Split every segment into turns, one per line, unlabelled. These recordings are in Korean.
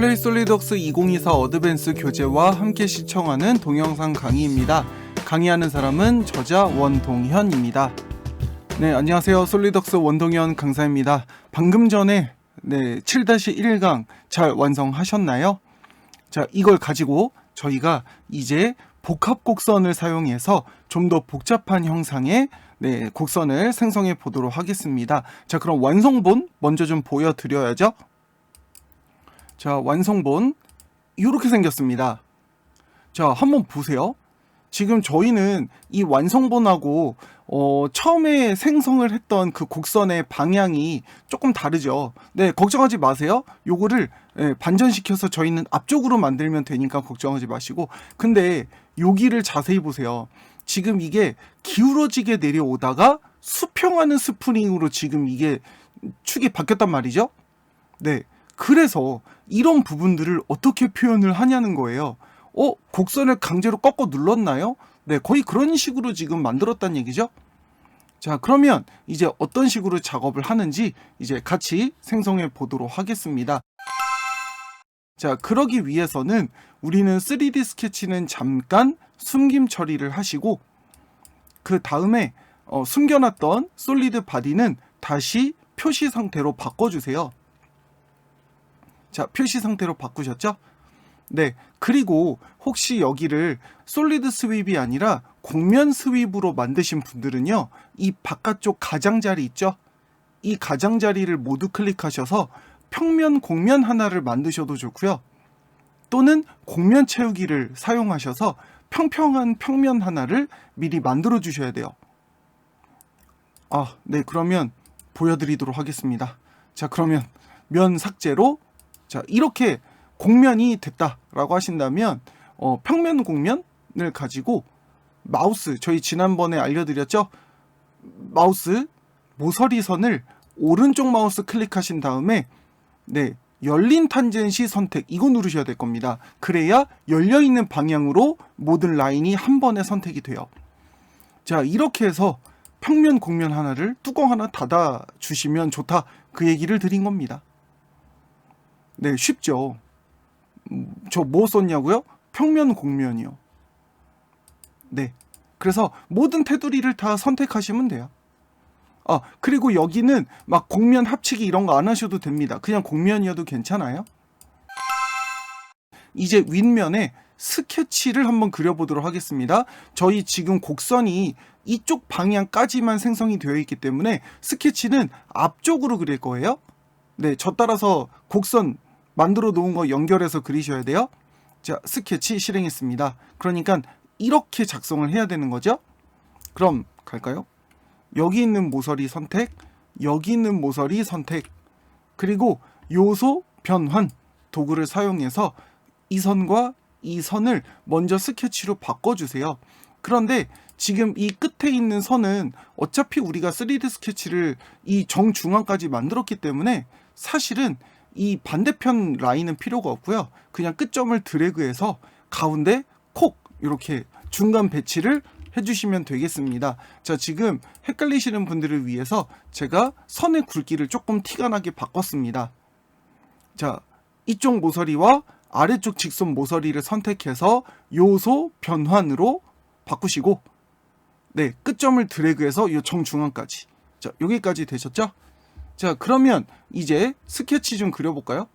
플레이 솔리덕스 2024 어드밴스 교재와 함께 시청하는 동영상 강의입니다. 강의하는 사람은 저자 원동현입니다. 네, 안녕하세요. 솔리덕스 원동현 강사입니다. 방금 전에 네, 7-1강 잘 완성하셨나요? 자, 이걸 가지고 저희가 이제 복합 곡선을 사용해서 좀 더 복잡한 형상의 네, 곡선을 생성해 보도록 하겠습니다. 자, 그럼 완성본 먼저 좀 보여드려야죠. 자, 완성본 이렇게 생겼습니다. 자, 한번 보세요. 지금 저희는 이 완성본하고 어, 처음에 생성을 했던 그 곡선의 방향이 조금 다르죠. 네, 걱정하지 마세요. 요거를 예, 반전시켜서 저희는 앞쪽으로 만들면 되니까 걱정하지 마시고. 근데 여기를 자세히 보세요. 지금 이게 기울어지게 내려오다가 수평하는 스프링으로 지금 이게 축이 바뀌었단 말이죠. 네. 그래서 이런 부분들을 어떻게 표현을 하냐는 거예요. 어, 곡선을 강제로 꺾어 눌렀나요? 네, 거의 그런 식으로 지금 만들었다는 얘기죠. 자, 그러면 이제 어떤 식으로 작업을 하는지 이제 같이 생성해 보도록 하겠습니다. 자, 그러기 위해서는 우리는 3D 스케치는 잠깐 숨김 처리를 하시고 그 다음에 어, 숨겨놨던 솔리드 바디는 다시 표시 상태로 바꿔주세요. 자, 표시 상태로 바꾸셨죠? 네. 그리고 혹시 여기를 솔리드 스윕이 아니라 곡면 스윕으로 만드신 분들은요, 이 바깥쪽 가장자리 있죠? 이 가장자리를 모두 클릭하셔서 평면 곡면 하나를 만드셔도 좋고요. 또는 곡면 채우기를 사용하셔서 평평한 평면 하나를 미리 만들어 주셔야 돼요. 아, 네. 그러면 보여드리도록 하겠습니다. 자, 그러면 면 삭제로 자, 이렇게 곡면이 됐다라고 하신다면 어, 평면 곡면을 가지고 마우스 저희 지난번에 알려드렸죠? 마우스 모서리 선을 오른쪽 마우스 클릭하신 다음에 네 열린 탄젠시 선택 이거 누르셔야 될 겁니다. 그래야 열려 있는 방향으로 모든 라인이 한 번에 선택이 돼요. 자 이렇게 해서 평면 곡면 하나를 뚜껑 하나 닫아 주시면 좋다. 그 얘기를 드린 겁니다 네 쉽죠 저 뭐 썼냐고요? 평면 곡면이요. 네. 그래서 모든 테두리를 다 선택하시면 돼요. 아, 그리고 여기는 막 곡면 합치기 이런 거 안 하셔도 됩니다. 그냥 곡면이어도 괜찮아요. 이제 윗면에 스케치를 한번 그려보도록 하겠습니다. 저희 지금 곡선이 이쪽 방향까지만 생성이 되어 있기 때문에 스케치는 앞쪽으로 그릴 거예요. 네, 저 따라서 곡선 만들어 놓은 거 연결해서 그리셔야 돼요. 자, 스케치 실행했습니다. 그러니까 이렇게 작성을 해야 되는 거죠. 그럼 갈까요? 여기 있는 모서리 선택, 여기 있는 모서리 선택, 그리고 요소 변환 도구를 사용해서 이 선과 이 선을 먼저 스케치로 바꿔주세요. 그런데 지금 이 끝에 있는 선은 어차피 우리가 3D 스케치를 이 정중앙까지 만들었기 때문에 사실은 이 반대편 라인은 필요가 없고요. 그냥 끝점을 드래그해서 가운데 콕 이렇게 중간 배치를 해주시면 되겠습니다. 자, 지금 헷갈리시는 분들을 위해서 제가 선의 굵기를 조금 티가 나게 바꿨습니다. 자, 이쪽 모서리와 아래쪽 직선 모서리를 선택해서 요소 변환으로 바꾸시고 네, 끝점을 드래그해서 이 정중앙까지. 자, 여기까지 되셨죠? 자, 그러면 이제 스케치 좀 그려볼까요?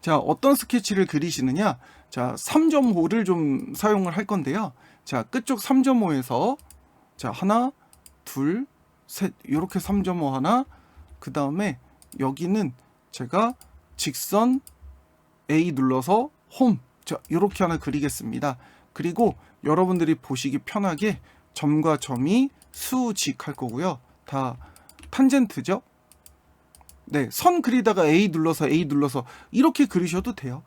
자, 어떤 스케치를 그리시느냐? 자, 3.5를 좀 사용을 할 건데요. 자, 끝쪽 3.5에서 자, 하나, 둘, 셋, 이렇게 3.5 하나, 그 다음에 여기는 제가 직선 A 눌러서 홈, 자, 이렇게 하나 그리겠습니다. 그리고 여러분들이 보시기 편하게 점과 점이 수직 할 거고요. 다 탄젠트죠. 네, 선 그리다가 A 눌러서 A 눌러서 이렇게 그리셔도 돼요.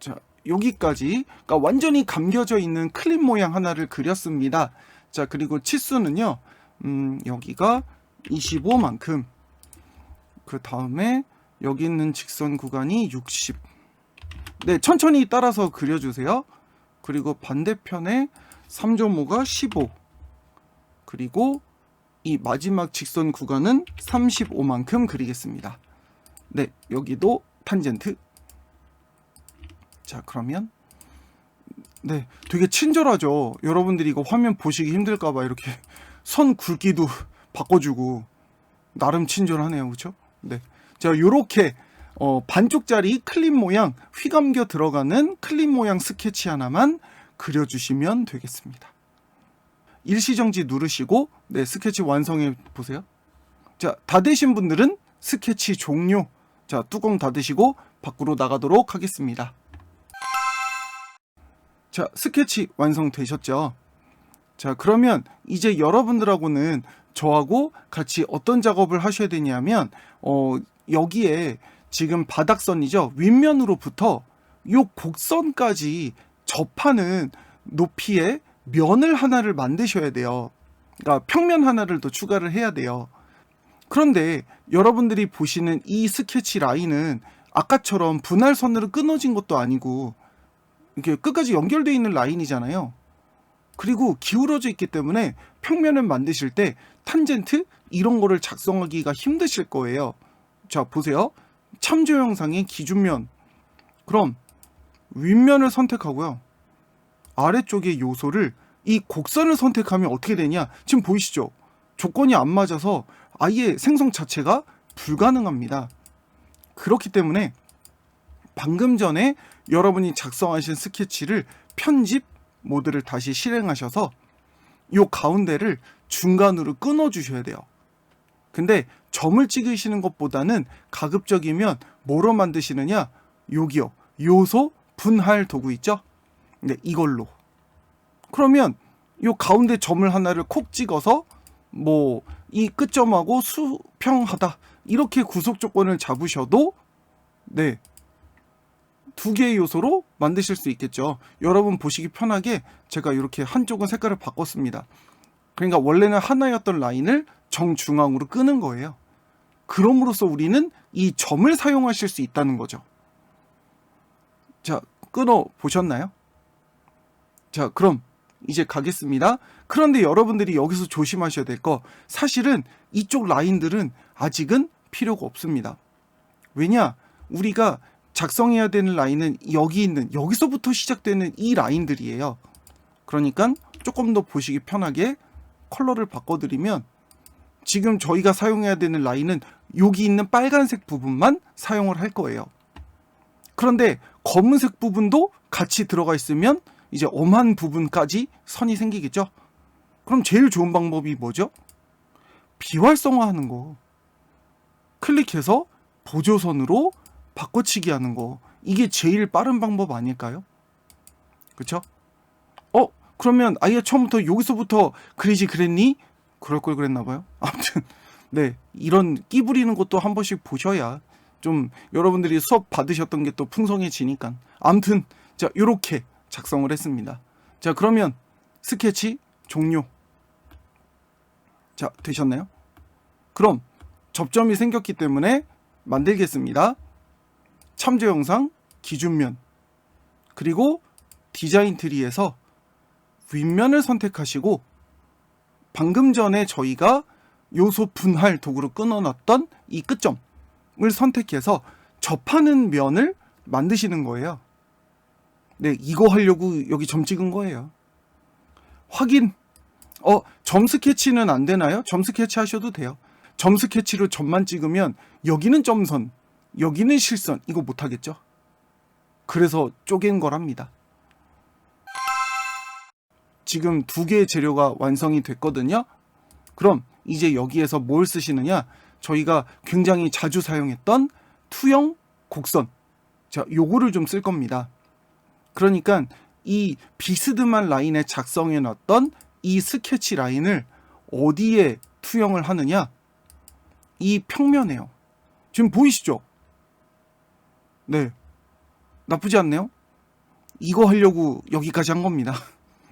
자, 여기까지 그러니까 완전히 감겨져 있는 클립 모양 하나를 그렸습니다. 자, 그리고 치수는요. 음, 여기가 25만큼. 그 다음에 여기 있는 직선 구간이 60. 네, 천천히 따라서 그려주세요. 그리고 반대편에 3.5가 15 그리고 이 마지막 직선 구간은 35만큼 그리겠습니다. 네, 여기도 탄젠트. 자, 그러면 네, 되게 친절하죠. 여러분들이 이거 화면 보시기 힘들까 봐 이렇게 선 굵기도 바꿔주고 나름 친절하네요, 그렇죠? 네, 자, 요렇게 어, 반쪽짜리 클립 모양 휘감겨 들어가는 클립 모양 스케치 하나만 그려주시면 되겠습니다. 일시정지 누르시고 네, 스케치 완성해 보세요. 자, 다 되신 분들은 스케치 종료. 자, 뚜껑 닫으시고 밖으로 나가도록 하겠습니다. 자, 스케치 완성되셨죠? 자, 그러면 이제 여러분들하고는 저하고 같이 어떤 작업을 하셔야 되냐면, 어, 여기에 지금 바닥선이죠. 윗면으로부터 요 곡선까지 접하는 높이의 면을 하나를 만드셔야 돼요. 그러니까 평면 하나를 더 추가를 해야 돼요. 그런데 여러분들이 보시는 이 스케치 라인은 아까처럼 분할선으로 끊어진 것도 아니고 이렇게 끝까지 연결되어 있는 라인이잖아요. 그리고 기울어져 있기 때문에 평면을 만드실 때 탄젠트 이런 거를 작성하기가 힘드실 거예요. 자, 보세요. 참조 영상의 기준면. 그럼 윗면을 선택하고요. 아래쪽의 요소를 이 곡선을 선택하면 어떻게 되냐? 지금 보이시죠? 조건이 안 맞아서 아예 생성 자체가 불가능합니다. 그렇기 때문에 방금 전에 여러분이 작성하신 스케치를 편집 모드를 다시 실행하셔서 요 가운데를 중간으로 끊어 주셔야 돼요. 근데 점을 찍으시는 것보다는 가급적이면 뭐로 만드시느냐? 여기요. 요소 분할 도구 있죠? 네, 이걸로. 그러면 요 가운데 점을 하나를 콕 찍어서 뭐 이 끝점하고 수평하다 이렇게 구속 조건을 잡으셔도 네. 두 개의 요소로 만드실 수 있겠죠. 여러분 보시기 편하게 제가 이렇게 한쪽은 색깔을 바꿨습니다. 그러니까 원래는 하나였던 라인을 정중앙으로 끄는 거예요. 그럼으로써 우리는 이 점을 사용하실 수 있다는 거죠. 자, 끊어 보셨나요? 자, 그럼 이제 가겠습니다. 그런데 여러분들이 여기서 조심하셔야 될 거 사실은 이쪽 라인들은 아직은 필요가 없습니다. 왜냐? 우리가 작성해야 되는 라인은 여기 있는 여기서부터 시작되는 이 라인들이에요. 그러니까 조금 더 보시기 편하게 컬러를 바꿔드리면 지금 저희가 사용해야 되는 라인은 여기 있는 빨간색 부분만 사용을 할 거예요. 그런데 검은색 부분도 같이 들어가 있으면 이제 엄한 부분까지 선이 생기겠죠? 그럼 제일 좋은 방법이 뭐죠? 비활성화하는 거. 클릭해서 보조선으로 바꿔치기 하는 거. 이게 제일 빠른 방법 아닐까요? 그쵸? 어? 그러면 아예 처음부터 여기서부터 그리지 그랬니? 그럴 걸 그랬나 봐요. 아무튼 네 이런 끼 부리는 것도 한 번씩 보셔야 좀 여러분들이 수업 받으셨던 게 또 풍성해지니까. 아무튼 자 요렇게 작성을 했습니다. 자 그러면 스케치 종료. 자 되셨나요? 그럼 접점이 생겼기 때문에 만들겠습니다. 참조 영상 기준면 그리고 디자인 트리에서 윗면을 선택하시고 방금 전에 저희가 요소 분할 도구로 끊어놨던 이 끝점 을 선택해서 접하는 면을 만드시는 거예요. 네, 이거 하려고 여기 점 찍은 거예요. 확인. 어, 점 스케치는 안 되나요? 점 스케치 하셔도 돼요. 점 스케치로 점만 찍으면 여기는 점선, 여기는 실선. 이거 못 하겠죠? 그래서 쪼갠 거랍니다. 지금 두 개의 재료가 완성이 됐거든요. 그럼 이제 여기에서 뭘 쓰시느냐? 저희가 굉장히 자주 사용했던 투영 곡선. 자, 요거를 좀 쓸 겁니다. 그러니까 이 비스듬한 라인에 작성해 놨던 이 스케치 라인을 어디에 투영을 하느냐? 이 평면에요. 지금 보이시죠? 네. 나쁘지 않네요? 이거 하려고 여기까지 한 겁니다.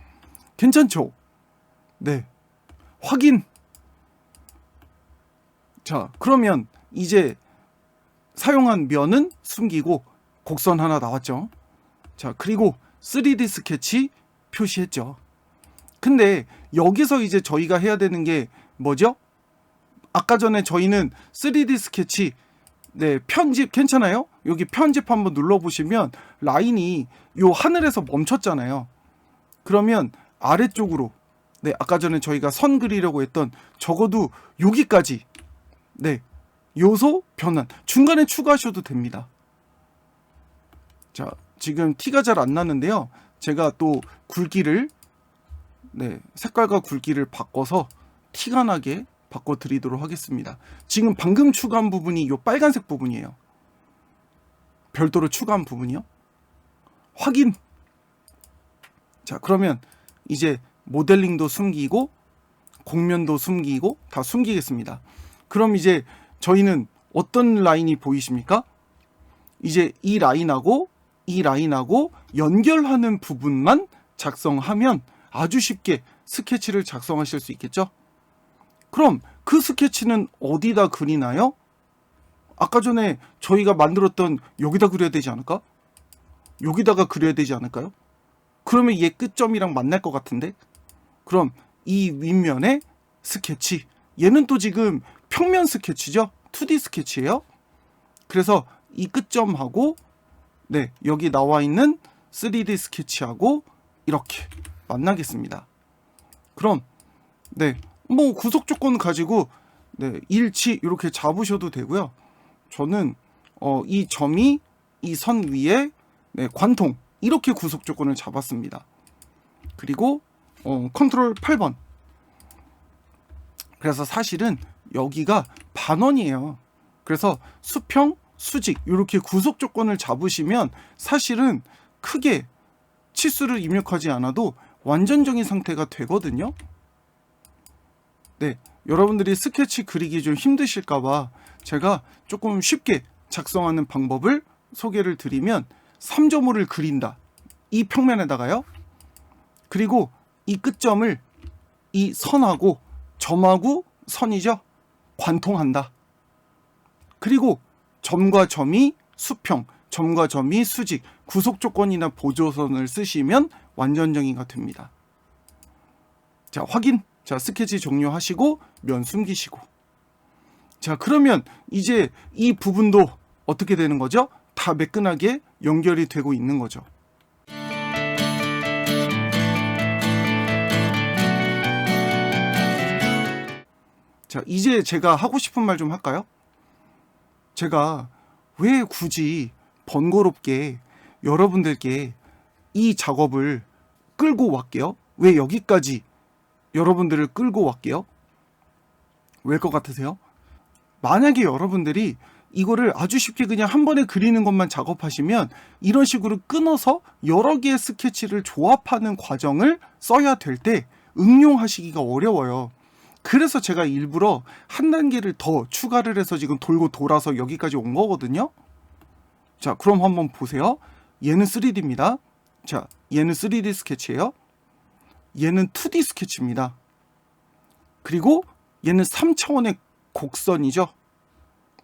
괜찮죠? 네. 확인. 자, 그러면 이제 사용한 면은 숨기고 곡선 하나 나왔죠. 자, 그리고 3D 스케치 표시했죠. 근데 여기서 이제 저희가 해야 되는 게 뭐죠? 아까 전에 저희는 3D 스케치 네, 편집 괜찮아요? 여기 편집 한번 눌러 보시면 라인이 요 하늘에서 멈췄잖아요. 그러면 아래쪽으로 네, 아까 전에 저희가 선 그리려고 했던 적어도 여기까지 네, 요소 변환 중간에 추가하셔도 됩니다. 자, 지금 티가 잘 안 나는데요. 제가 또 굵기를 네, 색깔과 굵기를 바꿔서 티가 나게 바꿔 드리도록 하겠습니다. 지금 방금 추가한 부분이 이 빨간색 부분이에요. 별도로 추가한 부분이요. 확인. 자, 그러면 이제 모델링도 숨기고 곡면도 숨기고 다 숨기겠습니다. 그럼 이제 저희는 어떤 라인이 보이십니까? 이제 이 라인하고 이 라인하고 연결하는 부분만 작성하면 아주 쉽게 스케치를 작성하실 수 있겠죠? 그럼 그 스케치는 어디다 그리나요? 아까 전에 저희가 만들었던 여기다 그려야 되지 않을까? 여기다가 그려야 되지 않을까요? 그러면 얘 끝점이랑 만날 것 같은데? 그럼 이 윗면에 스케치. 얘는 또 지금 평면 스케치죠? 2D 스케치예요. 그래서 이 끝점하고 네, 여기 나와 있는 3D 스케치하고 이렇게 만나겠습니다. 그럼 네, 뭐 구속 조건 가지고 네, 일치 이렇게 잡으셔도 되고요. 저는 어, 이 점이 이 선 위에 네, 관통 이렇게 구속 조건을 잡았습니다. 그리고 어, 컨트롤 8번. 그래서 사실은 여기가 반원이에요. 그래서 수평, 수직 이렇게 구속 조건을 잡으시면 사실은 크게 치수를 입력하지 않아도 완전적인 상태가 되거든요. 네, 여러분들이 스케치 그리기 좀 힘드실까봐 제가 조금 쉽게 작성하는 방법을 소개를 드리면 3점호를 그린다. 이 평면에다가요. 그리고 이 끝점을 이 선하고 점하고 선이죠. 관통한다. 그리고 점과 점이 수평, 점과 점이 수직, 구속 조건이나 보조선을 쓰시면 완전 정의가 됩니다. 자, 확인. 자, 스케치 종료하시고 면 숨기시고. 자, 그러면 이제 이 부분도 어떻게 되는 거죠? 다 매끈하게 연결이 되고 있는 거죠. 자, 이제 제가 하고 싶은 말 좀 할까요? 제가 왜 굳이 번거롭게 여러분들께 이 작업을 끌고 왔게요? 왜 여기까지 여러분들을 끌고 왔게요? 왜 것 같으세요? 만약에 여러분들이 이거를 아주 쉽게 그냥 한 번에 그리는 것만 작업하시면 이런 식으로 끊어서 여러 개의 스케치를 조합하는 과정을 써야 될 때 응용하시기가 어려워요. 그래서 제가 일부러 한 단계를 더 추가를 해서 지금 돌고 돌아서 여기까지 온 거거든요. 자, 그럼 한번 보세요. 얘는 3D입니다. 자, 얘는 3D 스케치예요. 얘는 2D 스케치입니다. 그리고 얘는 3차원의 곡선이죠.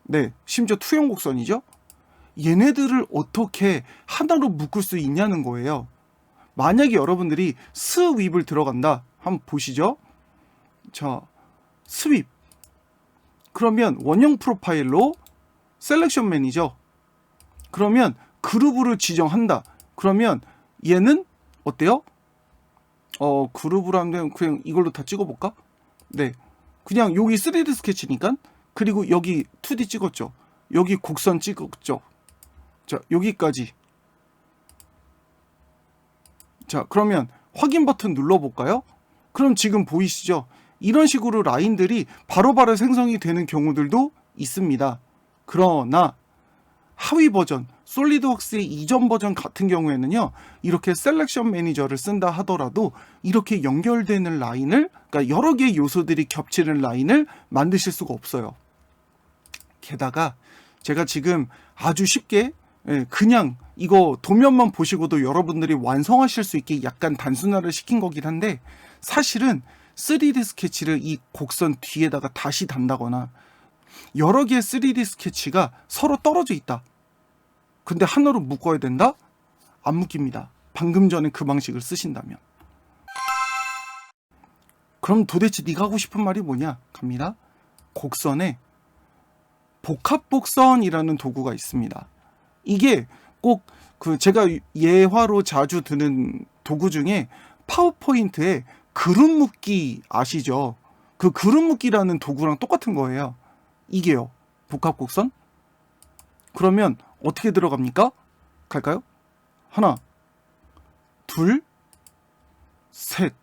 네, 심지어 투영 곡선이죠. 얘네들을 어떻게 하나로 묶을 수 있냐는 거예요. 만약에 여러분들이 스윕을 들어간다. 한번 보시죠. 자, 스윕. 그러면 원형 프로파일로 셀렉션 매니저. 그러면 그룹을 지정한다. 그러면 얘는 어때요? 어, 그룹으로 하면 그냥 이걸로 다 찍어볼까? 네. 그냥 여기 3D 스케치니까 그리고 여기 2D 찍었죠. 여기 곡선 찍었죠. 자, 여기까지. 자, 그러면 확인 버튼 눌러볼까요? 그럼 지금 보이시죠? 이런 식으로 라인들이 바로 바로 생성이 되는 경우들도 있습니다. 그러나 하위 버전, 솔리드웍스의 이전 버전 같은 경우에는요, 이렇게 셀렉션 매니저를 쓴다 하더라도 이렇게 연결되는 라인을, 그러니까 여러 개의 요소들이 겹치는 라인을 만드실 수가 없어요. 게다가 제가 지금 아주 쉽게 예, 그냥 이거 도면만 보시고도 여러분들이 완성하실 수 있게 약간 단순화를 시킨 거긴 한데 사실은 3D 스케치를 이 곡선 뒤에다가 다시 단다거나 여러 개의 3D 스케치가 서로 떨어져 있다. 근데 하나로 묶어야 된다? 안 묶입니다. 방금 전에 그 방식을 쓰신다면. 그럼 도대체 네가 하고 싶은 말이 뭐냐? 갑니다. 곡선에 복합곡선이라는 도구가 있습니다. 이게 꼭 그 제가 예화로 자주 드는 도구 중에 파워포인트에 그룹 묶기 아시죠? 그 그룹 묶기라는 도구랑 똑같은 거예요. 이게요. 복합곡선. 그러면 어떻게 들어갑니까? 갈까요? 하나, 둘, 셋.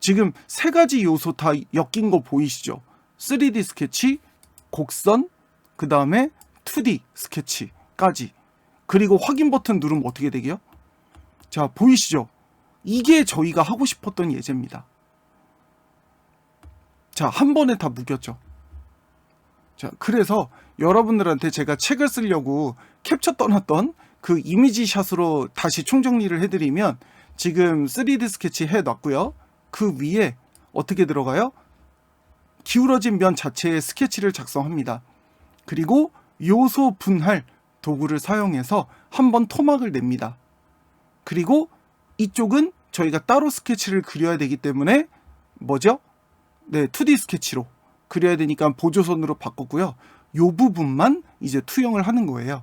지금 세 가지 요소 다 엮인 거 보이시죠? 3D 스케치, 곡선, 그 다음에 2D 스케치까지. 그리고 확인 버튼 누르면 어떻게 되게요? 자, 보이시죠? 이게 저희가 하고 싶었던 예제입니다. 자, 한 번에 다 묶였죠. 자, 그래서 여러분들한테 제가 책을 쓰려고 캡처 떠났던 그 이미지 샷으로 다시 총정리를 해드리면 지금 3D 스케치 해놨고요. 그 위에 어떻게 들어가요? 기울어진 면 자체의 스케치를 작성합니다. 그리고 요소 분할 도구를 사용해서 한번 토막을 냅니다. 그리고 이쪽은 저희가 따로 스케치를 그려야 되기 때문에 뭐죠? 네, 2D 스케치로 그려야 되니까 보조선으로 바꿨고요. 요 부분만 이제 투영을 하는 거예요.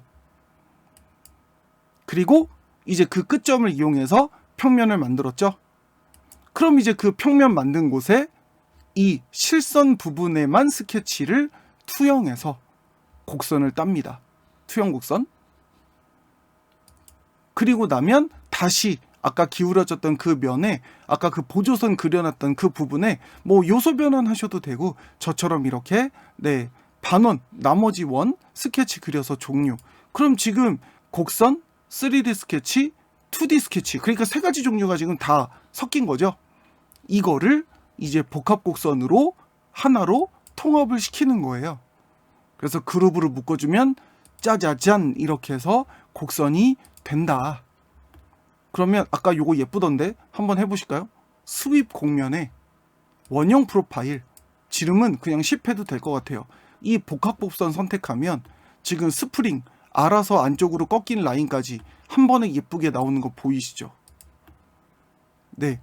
그리고 이제 그 끝점을 이용해서 평면을 만들었죠. 그럼 이제 그 평면 만든 곳에 이 실선 부분에만 스케치를 투영해서 곡선을 땁니다. 투영 곡선. 그리고 나면 다시 아까 기울어졌던 그 면에 아까 그 보조선 그려놨던 그 부분에 뭐 요소 변환하셔도 되고 저처럼 이렇게 네 반원 나머지 원 스케치 그려서 종류. 그럼 지금 곡선 3D 스케치 2D 스케치 그러니까 세 가지 종류가 지금 다 섞인 거죠? 이거를 이제 복합 곡선으로 하나로 통합을 시키는 거예요. 그래서 그룹으로 묶어주면 짜자잔 이렇게 해서 곡선이 된다 그러면 아까 요거 예쁘던데 한번 해보실까요? 스윕 공면에 원형 프로파일 지름은 그냥 10해도 될 것 같아요. 이 복합곡선 선택하면 지금 스프링 알아서 안쪽으로 꺾인 라인까지 한 번에 예쁘게 나오는 거 보이시죠? 네.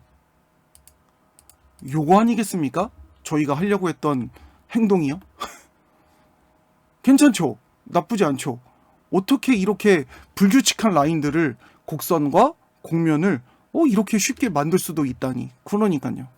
요거 아니겠습니까? 저희가 하려고 했던 행동이요? 괜찮죠? 나쁘지 않죠? 어떻게 이렇게 불규칙한 라인들을 곡선과 곡면을 어, 이렇게 쉽게 만들 수도 있다니. 그러니까요.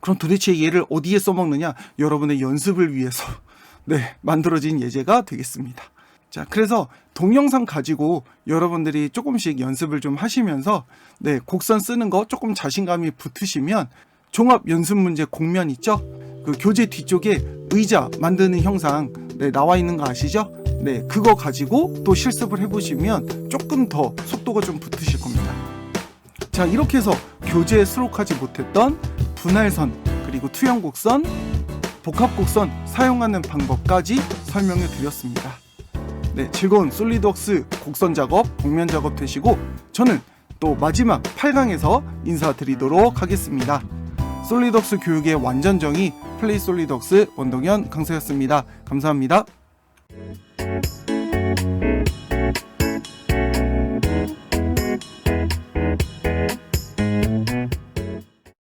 그럼 도대체 얘를 어디에 써먹느냐? 여러분의 연습을 위해서 네 만들어진 예제가 되겠습니다. 자, 그래서 동영상 가지고 여러분들이 조금씩 연습을 좀 하시면서 네 곡선 쓰는 거 조금 자신감이 붙으시면 종합 연습 문제 공면 있죠? 그 교재 뒤쪽에 의자 만드는 형상 네, 나와 있는 거 아시죠? 네, 그거 가지고 또 실습을 해보시면 조금 더 속도가 좀 붙으실 겁니다. 자, 이렇게 해서 교재에 수록하지 못했던 분할선 그리고 투영곡선, 복합곡선 사용하는 방법까지 설명해 드렸습니다. 네, 즐거운 솔리드웍스 곡선 작업, 복면 작업 되시고 저는 또 마지막 8강에서 인사드리도록 하겠습니다. 솔리덕스 교육의 완전 정의 플레이 솔리덕스 원동현 강사였습니다. 감사합니다.